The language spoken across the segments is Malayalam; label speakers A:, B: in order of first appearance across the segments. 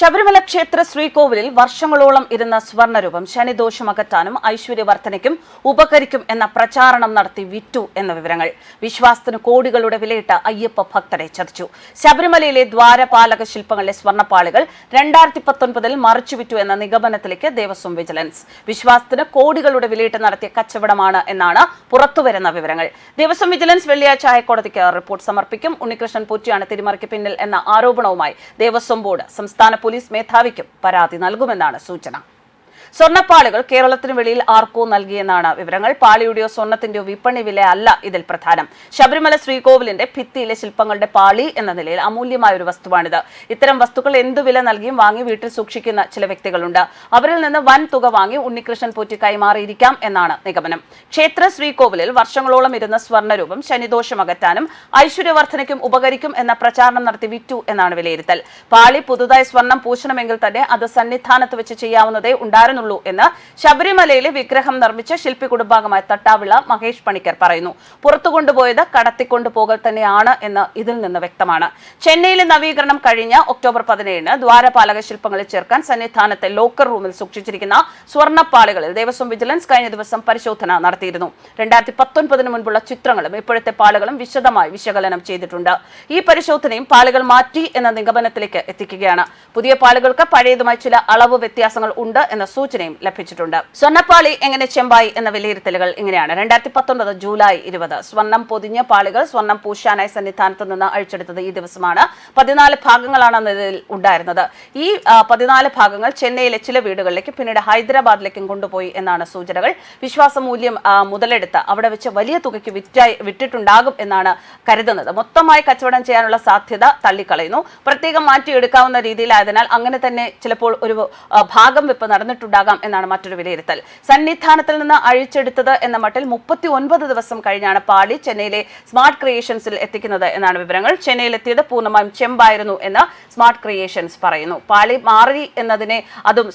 A: ശബരിമല ക്ഷേത്ര ശ്രീകോവിലിൽ വർഷങ്ങളോളം ഇരുന്ന സ്വർണരൂപം ശനിദോഷം അകറ്റാനും ഐശ്വര്യവർദ്ധനയ്ക്കും ഉപകരിക്കും എന്ന പ്രചാരണം നടത്തി വിറ്റു എന്ന വിവരങ്ങൾ. വിശ്വാസത്തിന് കോടികളുടെ വിലയിട്ട അയ്യപ്പ ഭക്തരെ ചതിച്ചു. ശബരിമലയിലെ ദ്വാരപാലക ശില്പങ്ങളിലെ സ്വർണപ്പാളികൾ രണ്ടായിരത്തി പത്തൊൻപതിൽ മറിച്ചുവിറ്റു എന്ന നിഗമനത്തിലേക്ക് ദേവസ്വം വിജിലൻസ്. വിശ്വാസത്തിന് കോടികളുടെ വിലയിട്ട് നടത്തിയ കച്ചവടമാണ് എന്നാണ് പുറത്തുവരുന്ന വിവരങ്ങൾ. ദേവസ്വം വിജിലൻസ് വെള്ളിയാഴ്ച ഹൈക്കോടതിക്ക് റിപ്പോർട്ട് സമർപ്പിക്കും. ഉണ്ണികൃഷ്ണൻ പൂറ്റിയാണ് തിരിമറിക്ക് പിന്നിൽ എന്ന ആരോപണവുമായി ദേവസ്വം ബോർഡ് സംസ്ഥാന പോലീസ് മേധാവിക്കും പരാതി നൽകുമെന്നാണ് സൂചന സ്വർണപ്പാളികൾ കേരളത്തിന് വെളിയിൽ ആർക്കോ നൽകിയെന്നാണ് വിവരങ്ങൾ. പാളിയുടെയോ സ്വർണത്തിന്റെയോ വിപണി വില അല്ല ഇതിൽ പ്രധാനം. ശബരിമല ശ്രീകോവിലിന്റെ ഭിത്തിയിലെ ശില്പങ്ങളുടെ പാളി എന്ന നിലയിൽ അമൂല്യമായ ഒരു വസ്തുവാണിത്. ഇത്തരം വസ്തുക്കൾ എന്തു വില നൽകിയും വാങ്ങി വീട്ടിൽ സൂക്ഷിക്കുന്ന ചില വ്യക്തികളുണ്ട്. അവരിൽ നിന്ന് വൻ തുക വാങ്ങി ഉണ്ണികൃഷ്ണൻ പോറ്റി കൈമാറിയിരിക്കാം എന്നാണ് നിഗമനം. ക്ഷേത്ര ശ്രീകോവിലിൽ വർഷങ്ങളോളം ഇരുന്ന സ്വർണരൂപം ശനിദോഷം അകറ്റാനും ഐശ്വര്യവർദ്ധനയ്ക്കും ഉപകരിക്കും എന്ന പ്രചാരണം നടത്തി വിറ്റു എന്നാണ് വിലയിരുത്തൽ. പാളി പുതുതായി സ്വർണം പൂശണമെങ്കിൽ തന്നെ അത് സന്നിധാനത്ത് വെച്ച് ചെയ്യാവുന്നതേ ഉണ്ടായിരുന്നുള്ളൂ എന്ന് ശബരിമലയിലെ വിഗ്രഹം നിർമ്മിച്ച ശില്പി കുടുംബാംഗമായ തട്ടാവിള മഹേഷ് പണിക്കർ പറയുന്നു. പുറത്തു കൊണ്ടുപോയത് കടത്തിക്കൊണ്ടുപോകൽ തന്നെയാണ് എന്ന് ഇതിൽ നിന്ന് വ്യക്തമാണ്. ചെന്നൈയിലെ നവീകരണം കഴിഞ്ഞ ഒക്ടോബർ പതിനേഴിന് ദ്വാരപാലക ശില്പങ്ങളിൽ ചേർക്കാൻ സന്നിധാനത്തെ ലോക്കർ റൂമിൽ സൂക്ഷിച്ചിരിക്കുന്ന സ്വർണപ്പാളികളിൽ ദേവസ്വം വിജിലൻസ് കഴിഞ്ഞ ദിവസം പരിശോധന നടത്തിയിരുന്നു. രണ്ടായിരത്തി പത്തൊൻപതിന് മുൻപുള്ള ചിത്രങ്ങളും ഇപ്പോഴത്തെ പാളുകളും വിശദമായി വിശകലനം ചെയ്തിട്ടുണ്ട്. ഈ പരിശോധനയും പാളുകൾ മാറ്റി എന്ന നിഗമനത്തിലേക്ക് എത്തിക്കുകയാണ്. പുതിയ പാളുകൾക്ക് പഴയതുമായി ചില അളവ് വ്യത്യാസങ്ങൾ ഉണ്ട് എന്ന സൂചനയും ലഭിച്ചിട്ടുണ്ട്. സ്വർണപ്പാളി എങ്ങനെ ചെമ്പായി എന്ന വിലയിരുത്തലുകൾ ഇങ്ങനെയാണ്. രണ്ടായിരത്തി പത്തൊൻപത് ജൂലൈ ഇരുപത് സ്വർണം പൊതിഞ്ഞ പാളികൾ സ്വർണം പൂശാനായി സന്നിധാനത്ത് നിന്ന് അഴിച്ചെടുത്തത് ഈ ദിവസമാണ്. പതിനാല് ഭാഗങ്ങളാണ് ഇതിൽ ഉണ്ടായിരുന്നത്. ഈ പതിനാല് ഭാഗങ്ങൾ ചെന്നൈയിലെ ചില വീടുകളിലേക്കും പിന്നീട് ഹൈദരാബാദിലേക്കും കൊണ്ടുപോയി എന്നാണ് സൂചനകൾ. വിശ്വാസ മൂല്യം മുതലെടുത്ത് അവിടെ വെച്ച് വലിയ തുകയ്ക്ക് വിറ്റായി വിറ്റിട്ടുണ്ടാകും എന്നാണ് കരുതുന്നത്. മൊത്തമായി കച്ചവടം ചെയ്യാനുള്ള സാധ്യത തള്ളിക്കളയുന്നു. പ്രത്യേകം മാറ്റിയെടുക്കാവുന്ന രീതിയിലായതിനാൽ അങ്ങനെ തന്നെ ചിലപ്പോൾ ഒരു ഭാഗം വെപ്പ് നടന്നിട്ടുണ്ടാകാം എന്നാണ് മറ്റൊരു വിലയിരുത്തൽ. സന്നിധാനത്തിൽ നിന്ന് അഴിച്ചെടുത്തത് എന്ന മട്ടിൽ മുപ്പത്തി ഒൻപത് ദിവസം കഴിഞ്ഞാണ് പാളി ചെന്നൈയിലെ സ്മാർട്ട് ക്രിയേഷൻസിൽ എത്തിക്കുന്നത് എന്നാണ് വിവരങ്ങൾ. ചെന്നൈയിലെത്തിയത് പൂർണമായും ചെമ്പായിരുന്നു എന്ന് സ്മാർട്ട് ക്രിയേഷൻസ് പറയുന്നു. പാളി മാറി എന്നതിനെ അതും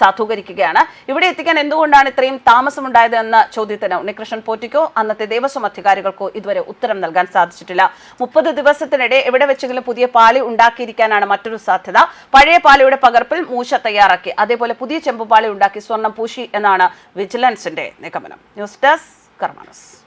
A: സാധൂകരിക്കുകയാണ്. ഇവിടെ എത്തിക്കാൻ എന്തുകൊണ്ടാണ് ഇത്രയും താമസമുണ്ടായത് എന്ന ചോദ്യത്തിന് ഉണ്ണികൃഷ്ണൻ പോറ്റിക്കോ അന്നത്തെ ദേവസ്വം അധികാരികൾക്കോ ഇതുവരെ ഉത്തരം നൽകാൻ സാധിച്ചിട്ടില്ല. മുപ്പത് ദിവസത്തിനിടെ എവിടെ വെച്ചെങ്കിലും പുതിയ പാളി ഉണ്ടാക്കിയിരിക്കാനാണ് മറ്റൊരു സാധ്യത. പഴയ പാളിയുടെ പകർപ്പിൽ മൂശ തയ്യാറാക്കി. അതേപോലെ പുതിയ ചെമ്പുപാളി ഉണ്ടാക്കി സ്വർണം പൂശി എന്നാണ് വിജിലൻസിന്റെ നിഗമനം. News desk കർമാനസ്